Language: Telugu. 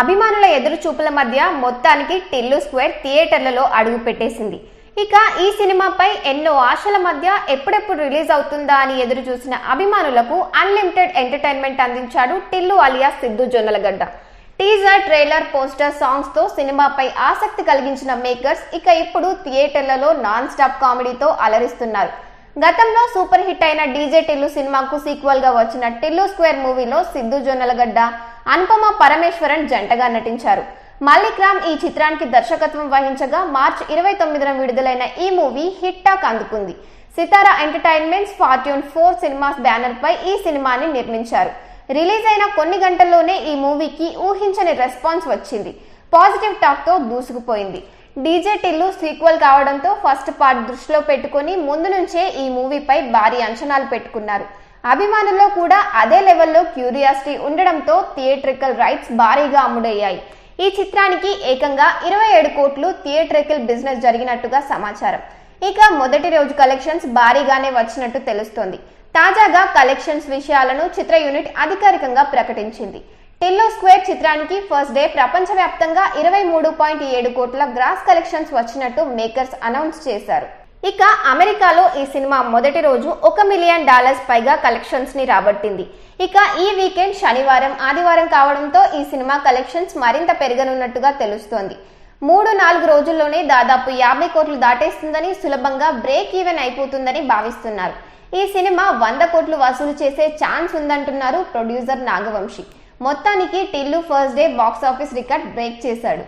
అభిమానుల ఎదురు చూపుల మధ్య మొత్తానికి టిల్లు స్క్వేర్ థియేటర్లలో అడుగు పెట్టేసింది. ఇక ఈ సినిమాపై ఎన్నో ఆశల మధ్య ఎప్పుడెప్పుడు రిలీజ్ అవుతుందా అని ఎదురు చూసిన అభిమానులకు అన్లిమిటెడ్ ఎంటర్టైన్మెంట్ అందించాడు Tillu alias Siddhu Jonnalagadda. Teaser trailer poster సాంగ్స్తో సినిమాపై ఆసక్తి కలిగించిన మేకర్స్ ఇక ఇప్పుడు థియేటర్లలో నాన్ స్టాప్ కామెడీతో అలరిస్తున్నారు. గతంలో సూపర్ హిట్ అయిన డీజే టిల్లు సినిమాకు సీక్వెల్గా వచ్చిన టిల్లు స్క్వేర్ మూవీలో సిద్ధు జొన్నలగడ్డ అనుపమ పరమేశ్వరన్ జంటగా నటించారు. మల్లిక్ రామ్ ఈ చిత్రానికి దర్శకత్వం వహించగా మార్చి ఇరవై తొమ్మిదిన విడుదలైన ఈ మూవీ హిట్ టాక్ అందుకుంది. Sithara entertainments fortune four cinemas banner పై ఈ సినిమాని నిర్మించారు. రిలీజ్ అయిన కొన్ని గంటల్లోనే ఈ మూవీకి ఊహించని రెస్పాన్స్ వచ్చింది. పాజిటివ్ టాక్తో దూసుకుపోయింది. డీజే టిల్లు సీక్వెల్ కావడంతో ఫస్ట్ పార్ట్ దృష్టిలో పెట్టుకొని ముందు నుంచే ఈ మూవీపై భారీ అంచనాలు పెట్టుకున్నారు. అభిమానుల్లో కూడా అదే లెవెల్లో క్యూరియాసిటీ ఉండడంతో థియేట్రికల్ రైట్స్ భారీగా అమ్ముడయ్యాయి. ఈ చిత్రానికి ఏకంగా ఇరవై ఏడు కోట్లు థియేట్రికల్ బిజినెస్ జరిగినట్టుగా సమాచారం. ఇక మొదటి రోజు కలెక్షన్స్ భారీగానే వచ్చినట్టు తెలుస్తోంది. తాజాగా కలెక్షన్స్ విషయాలను చిత్ర యూనిట్ అధికారికంగా ప్రకటించింది. టిల్లో స్క్వేర్ చిత్రానికి ఫస్ట్ డే ప్రపంచవ్యాప్తంగా ఇరవై మూడు పాయింట్ ఏడు కోట్ల గ్రాస్ కలెక్షన్స్ వచ్చినట్టు మేకర్స్ అనౌన్స్ చేశారు. ఇక అమెరికాలో ఈ సినిమా మొదటి రోజు ఒక మిలియన్ డాలర్స్ పైగా కలెక్షన్స్ని రాబట్టింది. ఇక ఈ వీకెండ్ శనివారం ఆదివారం కావడంతో ఈ సినిమా కలెక్షన్స్ మరింత పెరగనున్నట్టుగా తెలుస్తోంది. మూడు నాలుగు రోజుల్లోనే దాదాపు యాభై కోట్లు దాటేస్తుందని సులభంగా బ్రేక్ ఈవెన్ అయిపోతుందని భావిస్తున్నారు. ఈ సినిమా వంద కోట్లు వసూలు చేసే ఛాన్స్ ఉందంటున్నారు ప్రొడ్యూసర్ నాగవంశి. మొత్తానికి Tillu first day box office record break చేశాడు.